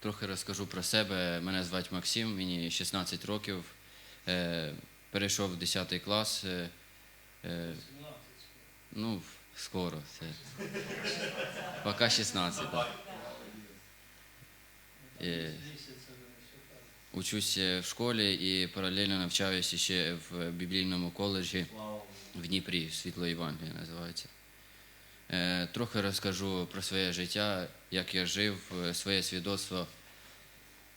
Трохи розкажу про себе. Мене звати Максим, мені 16 років. Е, перейшов в 10 клас. Е, е, ну, скоро. Це. Поки 16. Так. Учусь в школі і паралельно навчаюся ще в біблійному коледжі в Дніпрі, Світло Євангелія називається. Е, Трохи розкажу про своє життя, як я жив, е, своє свідоцтво.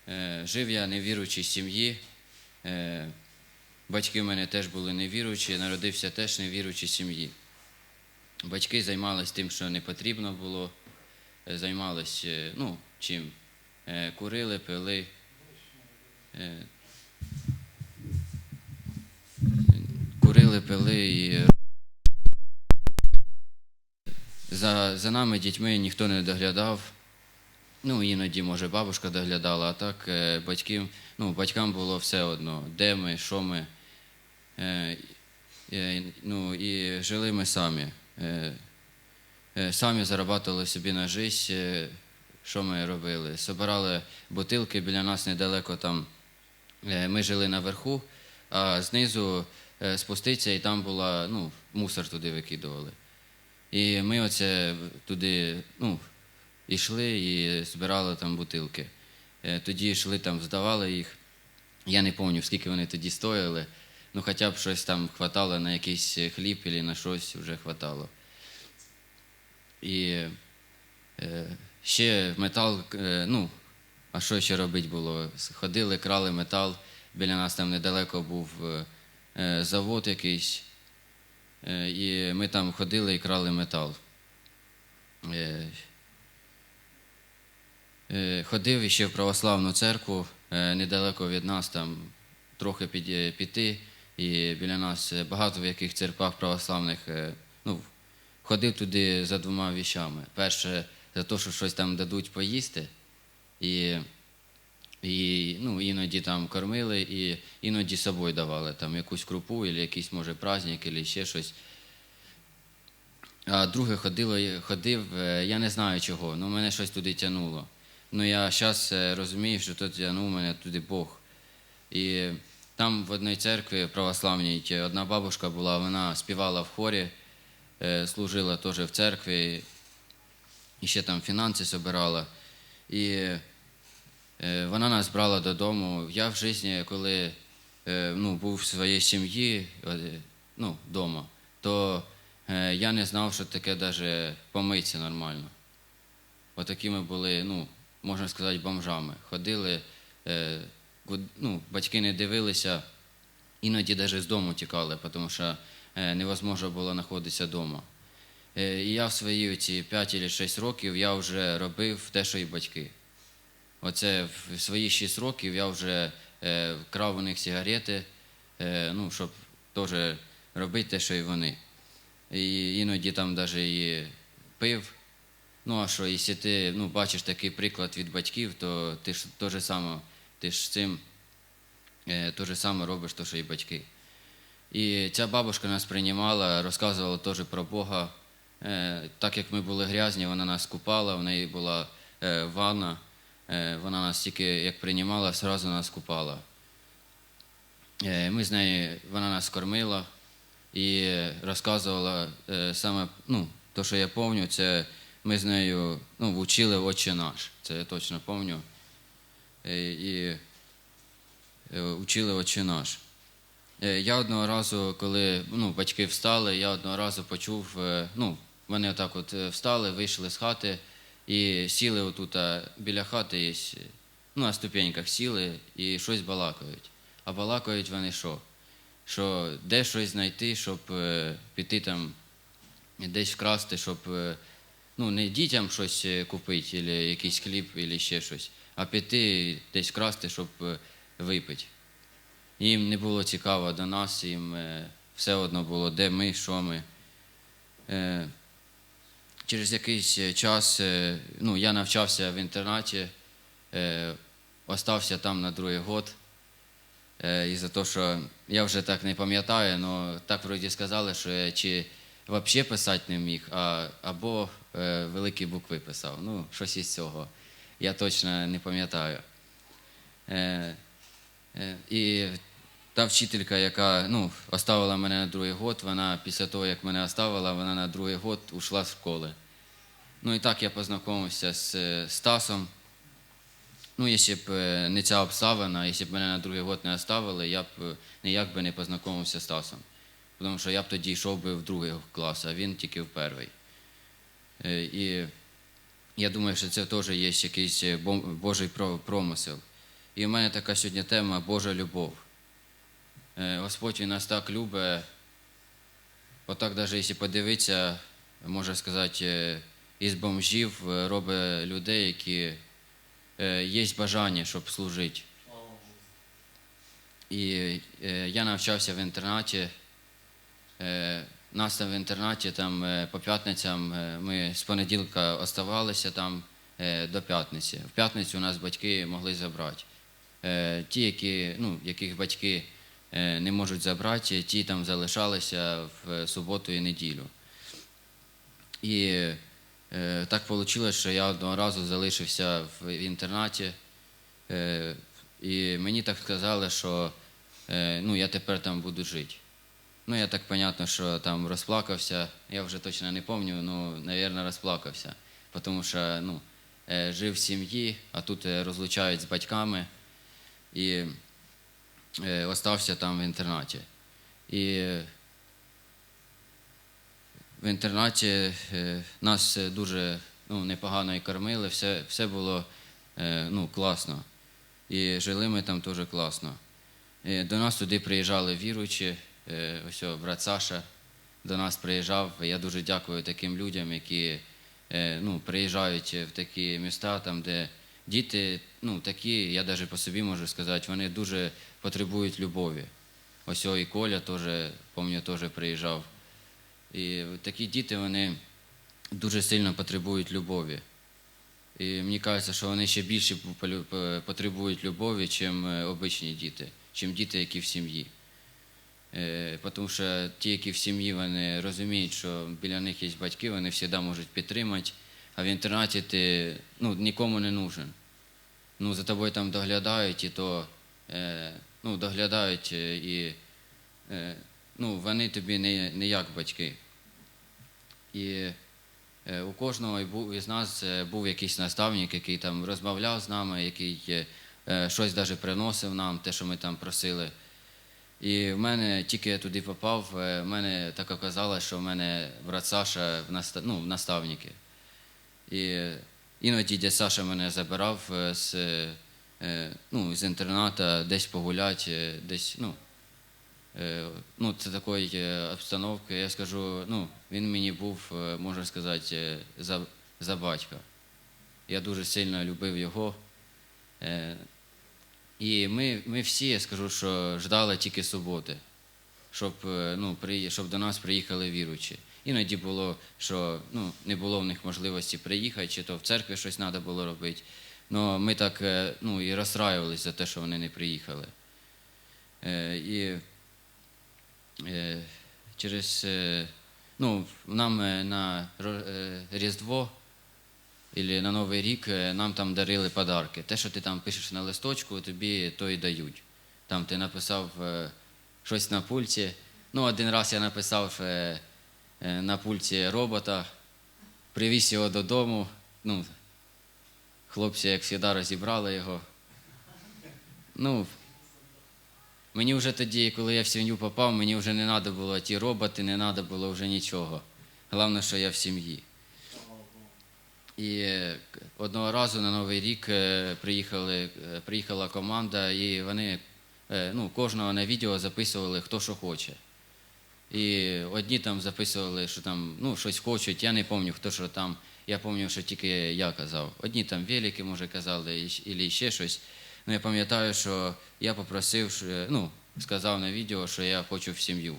Е, Жив я невіруючій сім'ї. Батьки в мене теж були невіруючі, народився теж невіруючій сім'ї. Батьки займалися тим, що не потрібно було, займалися ну, чим? Курили, пили. Курили, пили і за, за нами дітьми ніхто не доглядав. Ну, іноді, може, бабушка доглядала, а так е, батьків, ну, батькам було все одно, де ми, що ми. Е, е, ну, і жили ми самі. Е, е, самі зарабатували собі на життя. Е, що ми робили? Собирали бутилки біля нас недалеко там. Е, ми жили наверху, а знизу е, спуститься, і там була, ну, мусор туди викидували. І ми оце туди ну, йшли і збирали там бутилки. Е, Тоді йшли там, здавали їх. Я не пам'ятаю, скільки вони тоді стояли. Ну, хоча б щось там хватало на якийсь хліб або на щось вже хватало. І е, ще метал, е, ну, а що ще робити було? Ходили, крали метал. Біля нас там недалеко був е, завод якийсь. Е, І ми там ходили і крали метал. Е, е, Ходив ще в православну церкву недалеко від нас, там трохи піти. І біля нас багато в яких церквах православних ну, ходив туди за двома віщами. Перше, за те, що щось там дадуть поїсти. І і ну, іноді там кормили, і іноді з собою давали там якусь крупу, або якийсь, може, праздник, або ще щось. А друге ходило, ходив, е, я не знаю чого, ну мене щось туди тягнуло. Ну я зараз розумію, що тут тягнув мене туди Бог. І там в одній церкві православній одна бабушка була, вона співала в хорі, е, служила теж в церкві, і ще там фінанси збирала. І Е, Вона нас брала додому. Я в житті, коли е, ну, був в своїй сім'ї, е, ну, вдома, то е, я не знав, що таке навіть помитися нормально. Отакі ми були, ну, можна сказати, бомжами. Ходили, е, ну, батьки не дивилися, іноді навіть з дому тікали, тому що е, невозможно було знаходитися вдома. Е, І я в свої ці 5 чи 6 років я вже робив те, що і батьки. Оце в свої 6 років я вже е, крав у них сигарети, е, ну, щоб теж робити те, що і вони. І іноді там навіть і пив. Ну, а що, якщо ти ну, бачиш такий приклад від батьків, то ти ж те ж саме, ти ж цим е, те ж саме робиш, то, що і батьки. І ця бабушка нас приймала, розказувала теж про Бога. Е, так як ми були грязні, вона нас купала, в неї була е, ванна. Е, Вона нас тільки як приймала, одразу нас купала. Е, Ми з нею, вона нас кормила і розказувала е, саме, ну, то, що я пам'ятаю, це ми з нею ну, вчили Отче наш. Це я точно пам'ятаю. І вчили Отче наш. Я одного разу, коли ну, батьки встали, я одного разу почув, ну, вони отак от встали, вийшли з хати і сіли отут біля хати, є, ну, на ступеньках сіли і щось балакають. А балакають вони що? Що де щось знайти, щоб е, піти там десь вкрасти, щоб е, ну, не дітям щось е, купити, або якийсь хліб, або ще щось, а піти десь вкрасти, щоб е, випити. Їм не було цікаво до нас, їм е, все одно було, де ми, що ми. Е, Через якийсь е, час е, ну, я навчався в інтернаті, е, остався там на другий год. І за те, що я вже так не пам'ятаю, але так вроді сказали, що я чи взагалі писати не міг, а, або великі букви писав. Ну, щось із цього. я точно не пам'ятаю. І та вчителька, яка ну, оставила мене на другий год, вона після того, як мене оставила, вона на другий год ушла з школи. Ну і так я познайомився з е, Стасом. Ну, якщо б е, не ця обставина, якщо б мене на другий год не оставили, я б е, ніяк би не познайомився з Стасом. Тому що я б тоді йшов би в другий клас, а він тільки в перший. І я думаю, що це теж є якийсь Божий промисел. І в мене така сьогодні тема Божа любов. Е, Господь він нас так любить. Отак, навіть якщо подивитися, можна сказати, е, із бомжів е, робить людей, які є бажання, щоб служити. І я навчався в інтернаті. Нас там в інтернаті там, по п'ятницям ми з понеділка оставалися там до п'ятниці. В п'ятницю у нас батьки могли забрати. Ті, які, ну, яких батьки не можуть забрати, ті там залишалися в суботу і неділю. І е, так вийшло, що я одного разу залишився в інтернаті, е, і мені так сказали, що е, ну, я тепер там буду жити. Ну, я так понятно, що там розплакався. Я вже точно не пам'ятаю, ну, мабуть, розплакався. Тому що ну, е, жив в сім'ї, а тут е, розлучають з батьками і е, остався там в інтернаті. І в інтернаті е, нас дуже ну, непогано і кормили, все, все було е, ну, класно. І жили ми там теж класно. Е, До нас туди приїжджали віруючі, ось брат Саша до нас приїжджав. Я дуже дякую таким людям, які ну, приїжджають в такі міста, там, де діти ну, такі, я навіть по собі можу сказати, вони дуже потребують любові. Ось і Коля теж, пам'ятаю, теж приїжджав. І такі діти вони дуже сильно потребують любові. І мені кажеться, що вони ще більше потребують любові, ніж обичні діти, чим діти, які в сім'ї. Е, Тому що ті, які в сім'ї, вони розуміють, що біля них є батьки, вони завжди можуть підтримати, а в інтернаті ти ну, нікому не нужен. Ну, за тобою там доглядають, і то е, ну, доглядають, е, і е, ну, вони тобі не, не як батьки. І е, у кожного із нас е, був якийсь наставник, який там розмовляв з нами, який е, е, щось навіть приносив нам, те, що ми там просили. І в мене тільки я туди попав, в мене так оказалось, що в мене брат Саша в, наста... ну, в наставники. І іноді дядь Саша мене забирав е, з, е, ну, з інтерната десь погуляти, е, десь, ну, е, ну, це такої е, обстановки. Я скажу, ну, він мені був, е, можна сказати, е, за, за батька. Я дуже сильно любив його. Е, І ми, ми всі, я скажу, що ждали тільки суботи, щоб, е, ну, при, щоб до нас приїхали віруючі. Іноді було, що ну, не було в них можливості приїхати, чи то в церкві щось треба було робити. Ну, ми так е, ну, і розстраювалися за те, що вони не приїхали. Е, І е, через е, ну, нам е, на е, Різдво або на Новий рік нам там дарили подарки. Те, що ти там пишеш на листочку, тобі то і дають. Там ти написав е, щось на пульті. Ну, один раз я написав е, на пульті робота, привіз його додому. Ну, хлопці, як завжди, розібрали його. Ну, Мені вже тоді, коли я в сім'ю попав, мені вже не треба було ті роботи, не треба було вже нічого. Головне, що я в сім'ї. І е, одного разу на Новий рік е, приїхали, е, приїхала команда, і вони е, ну, кожного на відео записували, хто що хоче. І одні там записували, що там ну, щось хочуть, я не пам'ятаю, хто що там. Я пам'ятаю, що тільки я казав. Одні там велики, може, казали, і ще щось. Ну, я пам'ятаю, що я попросив, що, ну, сказав на відео, що я хочу в сім'ю.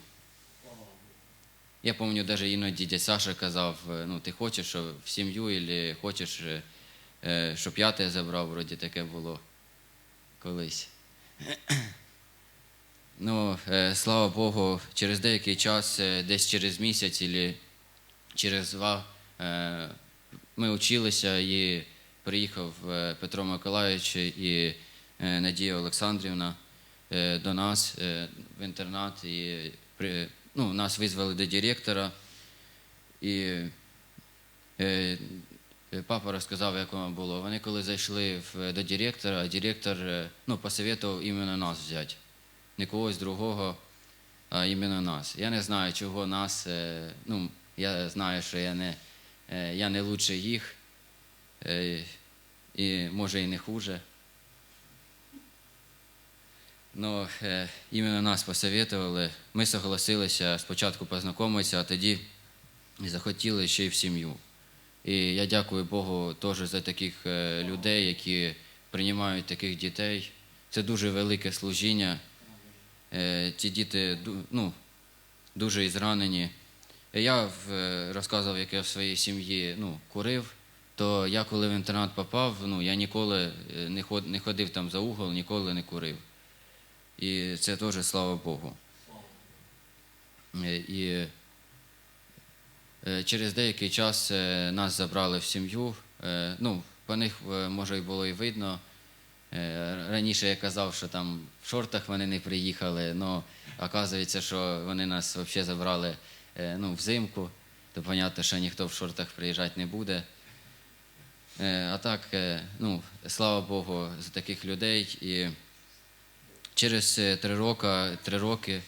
Я пам'ятаю, навіть іноді дядь Саша казав, е, ну, ти хочеш що в сім'ю, або хочеш, е, е, щоб я тебе забрав, вроді таке було колись. Ну, е, слава Богу, через деякий час, е, десь через місяць або через два, е, ми вчилися і приїхав Петро Миколаївич і Надія Олександрівна до нас в інтернат. І ну, нас визвали до директора. І папа розказав, як воно було. Вони коли зайшли до директора, директор ну, посоветував іменно нас взяти. Не когось другого, а іменно нас. Я не знаю, чого нас. е, Ну, я знаю, що я не, е, я не лучше їх, е, і може і не хуже. Ну, іменно нас посоветували. Ми согласилися спочатку познайомитися, а тоді захотіли ще й в сім'ю. І я дякую Богу теж за таких людей, які приймають таких дітей. Це дуже велике служіння. Е, Ці діти ну, дуже ізранені. Я е, розказував, як я в своїй сім'ї ну, курив, то я коли в інтернат попав, ну, я ніколи е, не ход- не ходив там за угол, ніколи не курив. І це теж слава Богу. І через деякий час нас забрали в сім'ю. Ну, по них може і було і видно. Е, Раніше я казав, що там в шортах вони не приїхали, але оказується, що вони нас взагалі забрали е, ну, взимку, то зрозуміло, що ніхто в шортах приїжджати не буде. Е, А так, ну, слава Богу, за таких людей. І через три роки, три роки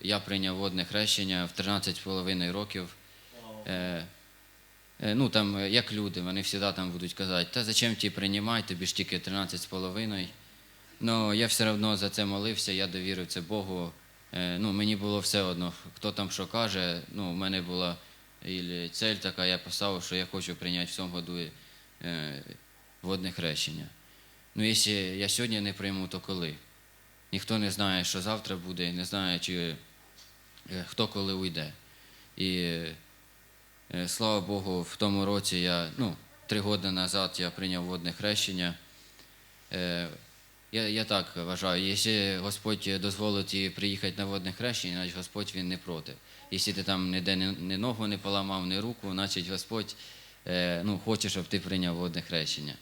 я прийняв водне хрещення в 13,5 років. Е, Ну, там, е, як люди, вони завжди там будуть казати, та зачем ті приймати, тобі ж тільки 13,5. Ну, я все одно за це молився, я довірив це Богу. Е, Ну, мені було все одно, хто там що каже. Ну, у мене була цель така, я поставив, що я хочу прийняти в цьому году водне хрещення. Ну, якщо я сьогодні не прийму, то коли? Ніхто не знає, що завтра буде, не знає, чи хто коли уйде. І Слава Богу, в тому році я, ну, три роки назад я прийняв водне хрещення. Е, Я, я так вважаю, якщо Господь дозволить їй приїхати на водне хрещення, значить Господь він не проти. Якщо ти там ніде ні, ногу не поламав, ні руку, значить Господь е, ну, хоче, щоб ти прийняв водне хрещення.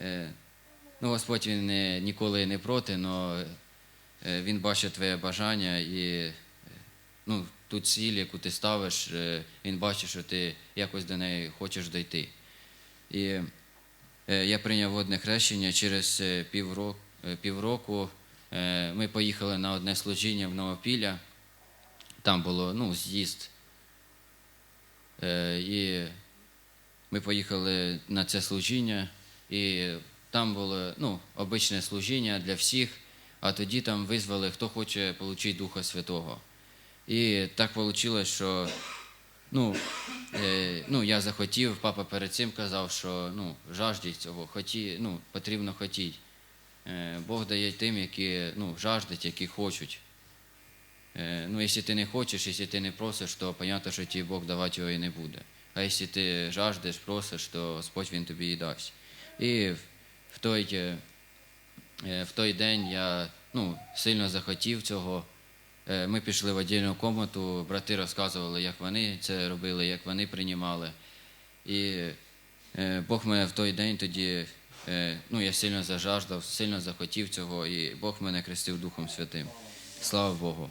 Е, Ну, Господь він не, ніколи не проти, але він бачить твоє бажання і е, ну, ту ціль, яку ти ставиш, е, він бачить, що ти якось до неї хочеш дійти. І е, я прийняв водне хрещення через е, півроку, півроку. Ми поїхали на одне служіння в Новопілля. Там було ну, з'їзд. І ми поїхали на це служіння, і там було ну, обичне служіння для всіх, а тоді там визвали, хто хоче отримати Духа Святого. І так вийшло, що ну, е, ну, я захотів, папа перед цим казав, що ну, жаждіть цього, хоті, ну, потрібно хотіти. Е, Бог дає тим, які ну, жаждуть, які хочуть. Е, ну, якщо ти не хочеш, якщо ти не просиш, то зрозуміло, що тобі Бог давати його і не буде. А якщо ти жаждеш, просиш, то Господь він тобі і дасть. І в той, е, е, в той день я ну, сильно захотів цього. Е, Ми пішли в віддільну кімнату, брати розказували, як вони це робили, як вони приймали. І е, Бог мене в той день тоді, е, ну, я сильно зажаждав, сильно захотів цього, і Бог мене хрестив Духом Святим. Слава Богу.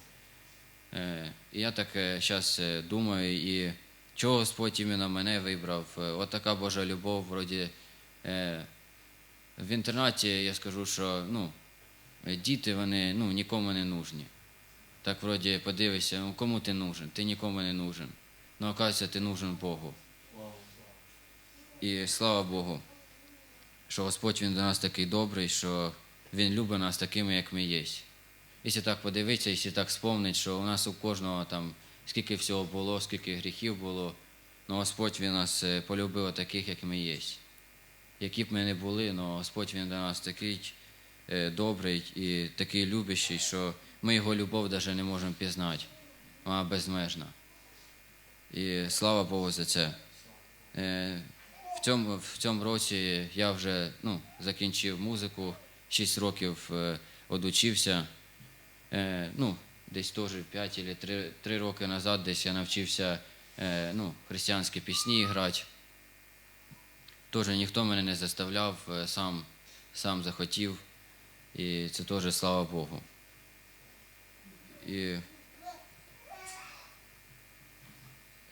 І я так зараз думаю, і чого Господь іменно мене вибрав. От така Божа любов, вроді. В інтернаті я скажу, що ну, діти вони ну, нікому не нужні. Так вроді подивишся, ну кому ти нужен? Ти нікому не нужен. Ну, оказується, ти нужен Богу. І слава Богу, що Господь Він до нас такий добрий, що Він любить нас такими, як ми є. Якщо так подивитися, якщо так спомнить, що у нас у кожного там скільки всього було, скільки гріхів було, ну Господь Він нас е, полюбив таких, як ми є. Які б ми не були, але Господь Він до нас такий е, добрий і такий любящий, що ми його любов навіть не можемо пізнати. Вона безмежна. І слава Богу за це. Е, В цьому, в цьому році я вже ну, закінчив музику, 6 років е, одучився. Е, ну, десь теж 5 або 3, 3 роки назад десь я навчився ну, християнські пісні грати. теж ніхто мене не заставляв, сам, сам захотів. І це теж слава Богу. І,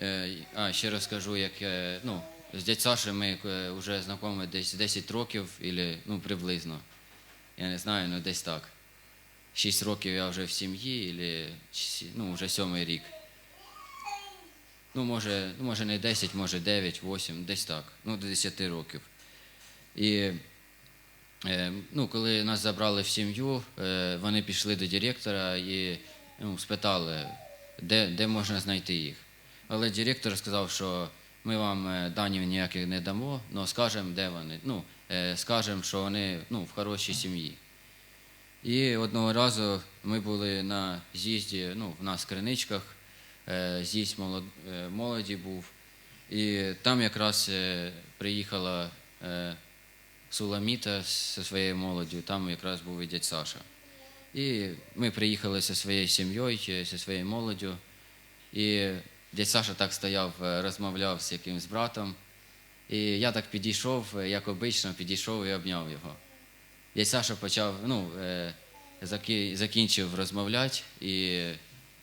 е, а, ще розкажу, як е, ну, з дядь Саші ми е, вже знайомі десь 10 років, ілі, ну, приблизно. Я не знаю, ну десь так. 6 років я вже в сім'ї, ілі, ну, вже сьомий рік. Ну, може, ну, може не 10, може 9, 8, десь так. Ну, до 10 років. І е, ну, коли нас забрали в сім'ю, е, вони пішли до директора і ну, спитали, де, де можна знайти їх. Але директор сказав, що ми вам е, данів ніяких не дамо, але скажемо, де вони. Ну, е, скажемо, що вони ну, в хорошій сім'ї. І одного разу ми були на з'їзді, ну, в нас в Криничках, е, з'їзд молоді був. І там якраз приїхала Суламіта зі своєю молоддю, там якраз був і дядь Саша. І ми приїхали зі своєю сім'єю, зі своєю молоддю. І дядь Саша так стояв, е, розмовляв з якимсь братом. І я так підійшов, е, як обично, підійшов і обняв його. Дядь Саша почав, ну, е, закінчив розмовляти і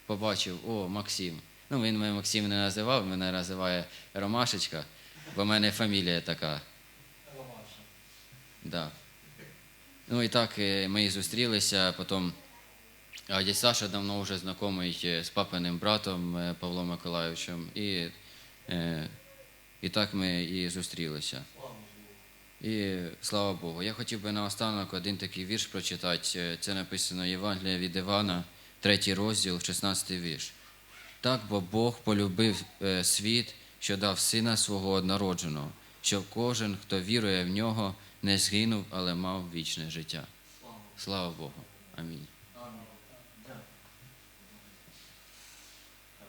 побачив, о, Максим. Ну, він мене Максим не називав, мене називає Ромашечка, бо в мене фамілія така. Ромаша. Да. Ну і так е, ми і зустрілися, потім дядь Саша давно вже знайомий е, з папиним братом е, Павлом Миколайовичем. І, і так ми і зустрілися. І слава Богу. Я хотів би наостанок один такий вірш прочитати. Це написано Євангелія від Івана, третій розділ, 16 вірш. Так, бо Бог полюбив світ, що дав сина свого однородженого, щоб кожен, хто вірує в нього, не згинув, але мав вічне життя. Слава Богу. Амінь.